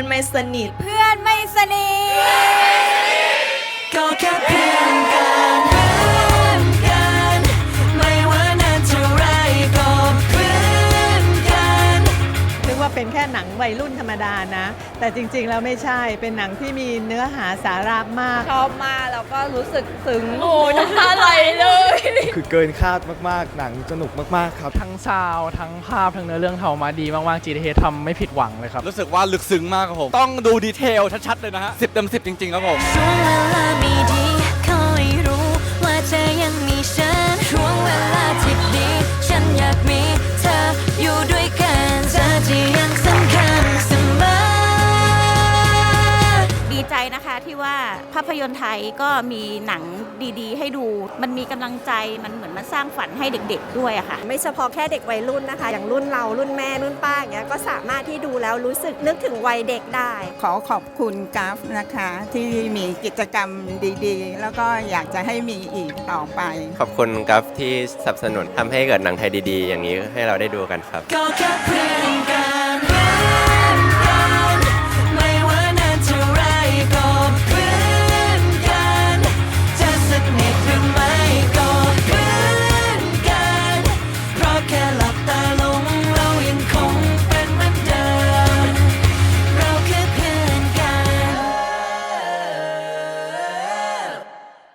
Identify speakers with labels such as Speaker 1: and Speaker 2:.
Speaker 1: อนไม่สนิท
Speaker 2: เพื่อนไม่สนิ
Speaker 1: เป็
Speaker 3: นแค่หนังวัยรุ่นธรรมดานะ แต่จริงๆแล้วไม่ใช่เป็นหนังที่มีเนื้อหาสาระมาก
Speaker 2: ชอบมากแล้วก็รู้สึกซึ้ง
Speaker 1: โอ้น้ำตาไหลเลย
Speaker 4: คือเกินคาดมากๆ หนังสนุกมากๆครับ
Speaker 5: ทั้งซาวด์ทั้งภาพทั้งเนื้อเรื่องเทามาดีมากๆ GTA ทำไม่ผิดหวังเลยครับ
Speaker 6: รู้สึกว่าลึกซึ้งมากครับผม ต้องดูดีเทลชัดๆเลยนะฮะสิบเต็มสิบจริงๆครับผม
Speaker 1: ช่วงเวลาไม่
Speaker 2: ดี ใจนะคะที่ว่าภาพยนตร์ไทยก็มีหนังดีๆ ให้ดู มันมีกำลังใจมันเหมือนมันสร้างฝันให้เด็ก ๆ ด้วยอะค่ะ
Speaker 7: ไม่เฉพาะแค่เด็กวัยรุ่นนะคะ อย่างรุ่นเรารุ่นแม่รุ่นป้าอย่างเงี้ยก็สามารถที่ดูแล้วรู้สึกนึกถึงวัยเด็กได้
Speaker 8: ขอขอบคุณกราฟนะคะ ที่มีกิจกรรมดีๆ แล้วก็อยากจะให้มีอีกต่อไป
Speaker 9: ขอบคุณกัฟที่สนับสนุนทำให้เกิดหนังไทยดีๆ อย่างนี้ให้เราได้ดูกันครับ
Speaker 1: ก็แค่เพื่อน